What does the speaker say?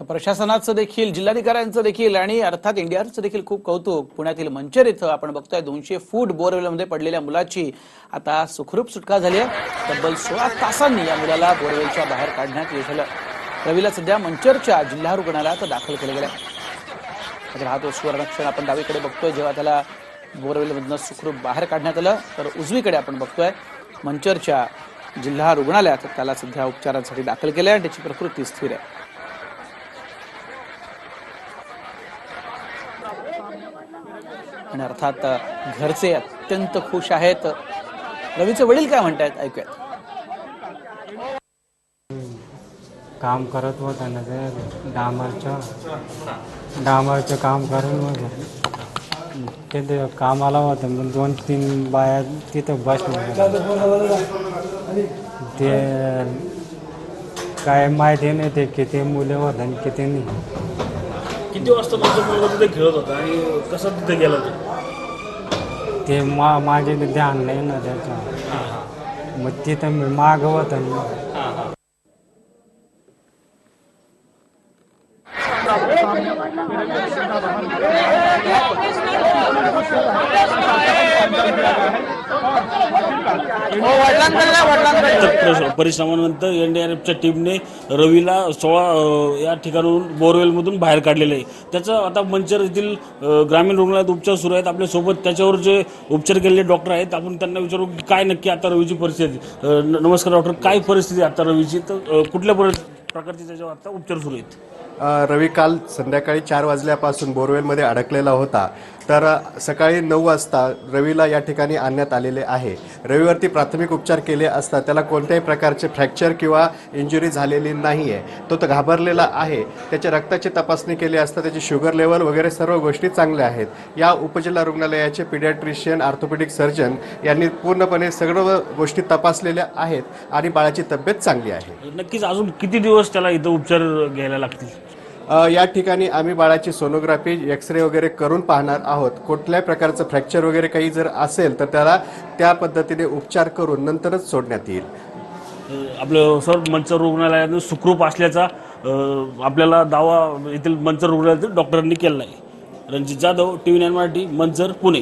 तर प्रशासनाचं देखील जिल्हाधिकाऱ्यांचं देखील आणि अर्थात इंडियाचं देखील खूप कौतुक. पुण्यातील मंचर इथं आपण बघतोय दोनशे फूट बोरवेलमध्ये पडलेल्या मुलाची आता सुखरूप सुटका झाली आहे. तब्बल सोळा तासांनी या मुलाला बोरवेलच्या बाहेर काढण्यात यश आलं. रवीला सध्या मंचरच्या जिल्हा रुग्णालयात दाखल केलं गेलं तर हा तो सुवर्णक्षण आपण डावीकडे बघतोय जेव्हा त्याला बोरवेलमधनं सुखरूप बाहेर काढण्यात आलं तर उजवीकडे आपण बघतोय मंचरच्या जिल्हा रुग्णालयात त्याला सध्या उपचारांसाठी दाखल केलं आहे आणि त्याची प्रकृती स्थिर आहे. आणि अर्थात घरचे अत्यंत खुश आहेत. रवीचे वडील काय म्हणतायत? ऐकूयात. काम करत होता ना ते डांबरचं. डांबरचं काम करून होतं. तिथे कामाला होतं मग दोन तीन बाया तिथं बस ते काय माहिती नाही ते किती मुले होतं आणि किती नाही. किती वाजता तुमचा मुलगा तिथे खेळत होता आणि कसा तिथे गेला तो ते मा माझे ध्यान नाही ना त्याचं मग तिथं मी मागं होतं प्रश- परिश्रमानंतर एनडीआरएफच्या टीमने रवीला सोळा या ठिकाणून बोरवेलमधून बाहेर काढलेलं आहे. त्याचं आता मंचर येथील ग्रामीण रुग्णालयात उपचार सुरू आहेत. आपल्यासोबत त्याच्यावर जे उपचार केलेले डॉक्टर आहेत आपण त्यांना विचारू की काय नक्की आता रवीची परिस्थिती नमस्कार डॉक्टर काय परिस्थिती आहे आता रवीची? तर कुठल्या पर- प्रकारचे त्याच्यावर आता उपचार सुरू आहेत? रवी काल संध्याकाळी चार वाजल्यापासून बोरवेलमध्ये अडकलेला होता. तर सकाळी नऊ वाजता रवीला या ठिकाणी आणण्यात आलेले आहे. रविवरती प्राथमिक उपचार केले असता त्याला कोणत्याही प्रकारचे फ्रॅक्चर किंवा इंजुरी झालेली नाही आहे तो तर घाबरलेला आहे. त्याच्या रक्ताची तपासणी केली असता त्याची शुगर लेवल वगैरे सर्व गोष्टी चांगल्या आहेत. या उपजिल्हा रुग्णालयाचे पिडियाट्रिशियन ऑर्थोपेडिक सर्जन यांनी पूर्णपणे सर्व गोष्टी तपासलेल्या आहेत आणि बाळाची तब्येत चांगली आहे. नक्कीच अजून किती दिवस त्याला इथं उपचार घ्यायला लागतील? या ठिकाणी आम्ही बाळाची सोनोग्राफी एक्सरे वगैरे करून पाहणार आहोत. कुठल्याही प्रकारचं फ्रॅक्चर वगैरे काही जर असेल तर त्याला त्या पद्धतीने उपचार करून नंतरच सोडण्यात येईल. आपलं सर मंचर रुग्णालयात सुखरूप असल्याचा आपल्याला दावा येथील मंचर रुग्णालयातील डॉक्टरांनी केला आहे Ranjit Jadhav T V nine Marathi Manchar Pune.